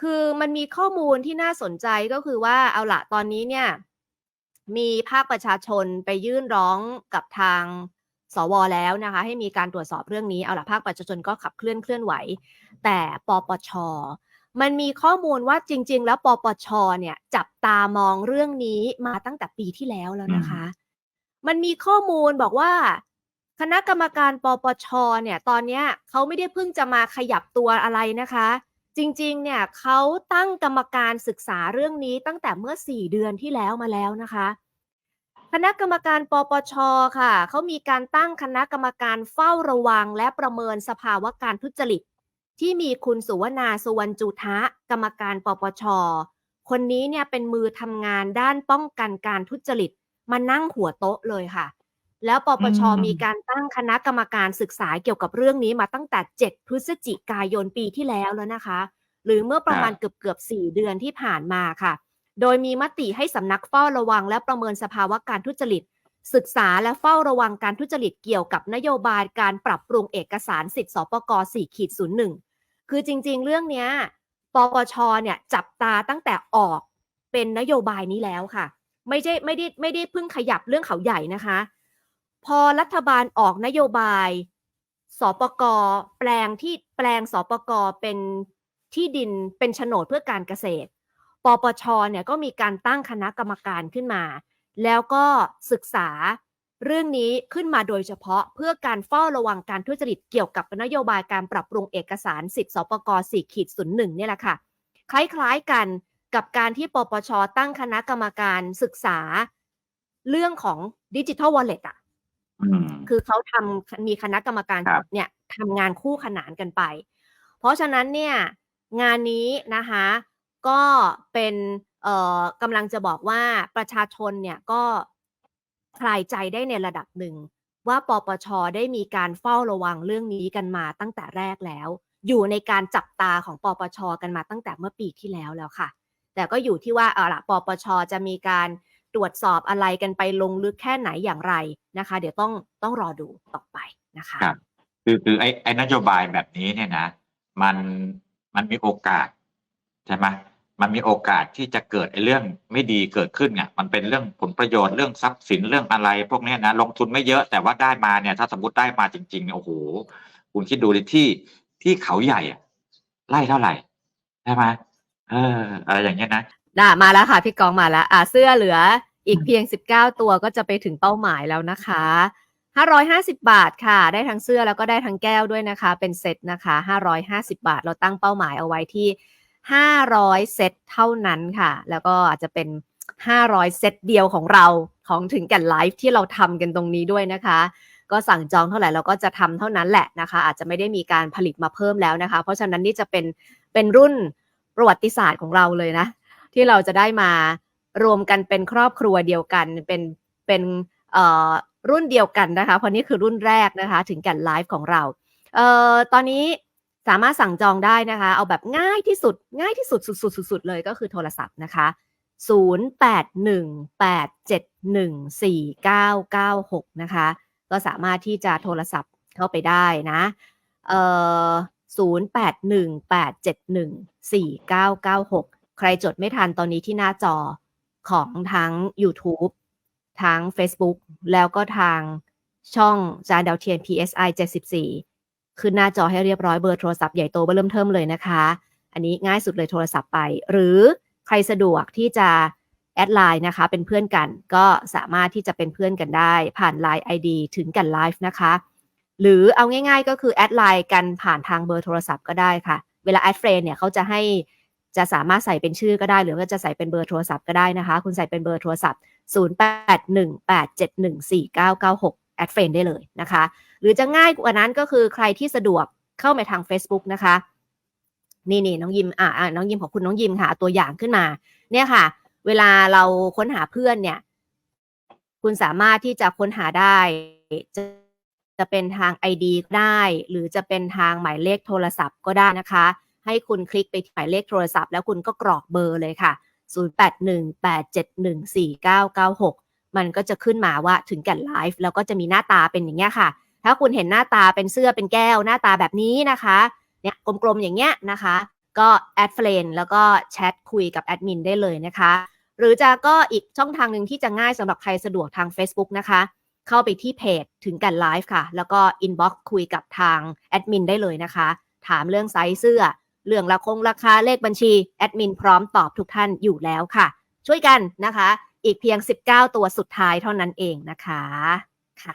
คือมันมีข้อมูลที่น่าสนใจก็คือว่าเอาละตอนนี้เนี่ย มีภาคประชาชนไปยื่นร้องกับทางสวแล้วนะคะ ให้มีการตรวจสอบเรื่องนี้เอาละภาคประชาชนก็ขับเคลื่อนเคลื่อนไหว แต่ปปชมันมีข้อมูลว่าจริง ๆ แล้วปปชเนี่ย จับตามองเรื่องนี้มาตั้งแต่ปีที่แล้วแล้วนะคะ มันมีข้อมูลบอกว่า คณะกรรมการปปชเนี่ย ตอนเนี้ยเขาไม่ได้เพิ่งจะมาขยับตัวอะไรนะคะ จริงๆ เนี่ยเขาตั้งกรรมการศึกษาเรื่องนี้ตั้งแต่เมื่อ 4 เดือนที่แล้วมาแล้วนะคะ คณะกรรมการปปชค่ะ เขามีการตั้งคณะกรรมการเฝ้าระวัง และประเมินสภาวะการทุจริต ที่มีคุณสุวนาสุวรรณจุทะกรรมการปปช คนนี้เนี่ยเป็นมือทำงานด้านป้องกันการทุจริต มานั่งหัวโต๊ะเลยค่ะ แล้วปปชอืมมีการตั้งคณะกรรมการศึกษาเกี่ยวกับเรื่องนี้มาตั้งแต่ 7 พฤศจิกายนปีที่แล้วแล้วนะคะ หรือเมื่อประมาณเกือบเกือบๆ4เดือนที่ผ่านมาค่ะ โดยมีมติให้สำนักเฝ้าระวัง และประเมินสภาวะการทุจริต ศึกษาและเฝ้าระวังการทุจริตเกี่ยวกับนโยบายการปรับปรุงเอกสารสิทธิสปก4ขีด01 คือจริง ๆ เรื่องเนี้ยปปชเนี่ยจับตาตั้งแต่ออกเป็นนโยบายนี้แล้วค่ะ ไม่ใช่ไม่ได้ไม่ได้เพิ่งขยับเรื่องเขาใหญ่นะคะ พอรัฐบาลออกนโยบาย สปกแปลงที่แปลงสปกเป็นที่ดินเป็นโฉนดเพื่อการเกษตร ปปชเนี่ยก็มีการตั้งคณะกรรมการขึ้นมา แล้วก็ศึกษาเรื่องนี้ขึ้นมาโดยเฉพาะเพื่อการเฝ้าระวังการทุจริตเกี่ยวกับนโยบายการปรับปรุงเอกสารสิทธิสปก4ขีด01เนี่ยแหละค่ะ คล้ายๆกันกับการที่ปปชตั้งคณะกรรมการศึกษา เรื่องของดิจิทัลวอลเล็ตอะ คือเขาทำมีคณะกรรมการครับเนี่ยทำงานคู่ขนานกันไป เพราะฉะนั้นเนี่ยงานนี้นะคะก็เป็นเอ่อกำลังจะบอกว่าประชาชนเนี่ยก็คลายใจได้ในระดับหนึ่ง ว่าปปชได้มีการเฝ้าระวังเรื่องนี้กันมาตั้งแต่แรกแล้ว อยู่ในการจับตาของปปชกันมาตั้งแต่เมื่อปีที่แล้วแล้วค่ะ แต่ก็อยู่ที่ว่าเอาละปปชจะมีการตรวจสอบอะไรกันไปลงลึกแค่ไหนอย่างไร นะคะ เดี๋ยวต้องต้องรอดูต่อไปนะคะครับคือคือไอ้ไอ้นโยบายแบบนี้เนี่ยนะ มันมันมีโอกาสใช่ไหมมันมีโอกาสที่จะเกิดไอ้เรื่องไม่ดีเกิดขึ้นไงมันเป็นเรื่องผลประโยชน์เรื่องทรัพย์สินเรื่องอะไร พวกเนี้ยนะลงทุนไม่เยอะแต่ว่าได้มาเนี่ย ถ้าสมมติได้มาจริงๆเนี่ยโอ้โห คุณคิดดูดิที่ที่เขาใหญ่อะไล่เท่าไหร่ใช่ไหมเอออะไรอย่างเงี้ยนะน่ะมาแล้วค่ะ พี่กองมาแล้ว อ่าเสื้อเหลือ อีกเพียง 19 ตัวก็จะไปถึงเป้าหมายแล้วนะคะ 550 บาทค่ะ ได้ทั้งเสื้อแล้วก็ได้ทั้งแก้วด้วยนะคะ เป็นเซตนะคะ 550 บาท เราตั้งเป้าหมายเอาไว้ที่ 500 เซตเท่านั้นค่ะ แล้วก็อาจจะเป็น 500 เซตเดียวของเราของถึงแก่นไลฟ์ที่เราทำกันตรงนี้ด้วยนะคะ ก็สั่งจองเท่าไหร่เราก็จะทำเท่านั้นแหละนะคะ อาจจะไม่ได้มีการผลิตมาเพิ่มแล้วนะคะ เพราะฉะนั้นนี่จะเป็นเป็นรุ่นประวัติศาสตร์ของเราเลยนะ ที่เราจะได้มา รวมกันเป็นครอบครัวเดียวกัน เป็นเป็นเอ่อรุ่นเดียวกันนะคะ เพราะนี่คือรุ่นแรกนะคะ ถึงก่นไลฟ์ของเราเอ่อตอนนี้สามารถสั่งจองได้นะคะ เอาแบบง่ายที่สุด ง่ายที่สุดสุดๆสุดเลยก็คือโทรศัพท์นะคะ 0818714996 นะคะ ก็สามารถที่จะโทรศัพท์เข้าไปได้นะเอ่อ0818714996 ใครจดไม่ทันตอนนี้ที่หน้าจอ ของทั้ง YouTube ทั้ง Facebook แล้วก็ทางช่องจานดาวเทียน PSI 74 ขึ้นหน้าจอให้เรียบร้อยเบอร์โทรศัพท์ใหญ่โตเบอร์เริ่มเทิมเลยนะคะ อันนี้ง่ายสุดเลยโทรศัพท์ไป หรือใครสะดวกที่จะแอดไลน์นะคะ เป็นเพื่อนกันก็สามารถที่จะเป็นเพื่อนกันได้ ผ่าน Line ID ถึงกันไลฟ์นะคะ หรือเอาง่ายๆก็คือแอดไลน์กันผ่านทางเบอร์โทรศัพท์ก็ได้ค่ะ เวลาแอดเฟรนเนี่ยเขาจะให้ จะสามารถใส่เป็นชื่อก็ได้ หรือว่าจะใส่เป็นเบอร์โทรศัพท์ก็ได้นะคะ คุณใส่เป็นเบอร์โทรศัพท์ 0818714996 แอดเฟรนได้เลยนะคะ หรือจะง่ายกว่านั้นก็คือใครที่สะดวกเข้ามาทาง Facebook นะคะ นี่นี่น้องยิมอ่าน้องยิมขอบคุณน้องยิมค่ะเอาตัวอย่างขึ้นมา เนี่ยค่ะ เวลาเราค้นหาเพื่อนเนี่ย คุณสามารถที่จะค้นหาได้จะจะเป็นทาง ID ก็ได้ หรือจะเป็นทางหมายเลขโทรศัพท์ก็ได้นะคะ ให้คุณคลิกไปที่หมายเลขโทรศัพท์ แล้วคุณก็กรอกเบอร์เลยค่ะ 0818714996 มันก็จะขึ้นมาว่าถึงแก่นไลฟ์แล้วก็จะมีหน้าตาเป็นอย่างเงี้ยค่ะ ถ้าคุณเห็นหน้าตาเป็นเสื้อเป็นแก้วหน้าตาแบบนี้นะคะเนี่ยกลมๆอย่างเงี้ยนะคะ ก็แอดเฟรนแล้วก็แชทคุยกับแอดมินได้เลยนะคะ หรือจะก็อีกช่องทางหนึ่งที่จะง่ายสำหรับใครสะดวกทาง Facebook นะคะเข้าไปที่เพจถึงกันไลฟ์ค่ะ แล้วก็อินบ็อกซ์คุยกับทางแอดมินได้เลยนะคะ ถามเรื่องไซส์เสื้อ เรื่องราคงราคาเลขบัญชี แอดมินพร้อมตอบทุกท่านอยู่แล้วค่ะ ช่วยกันนะคะ อีกเพียง 19 ตัวสุดท้ายเท่านั้นเองนะคะค่ะ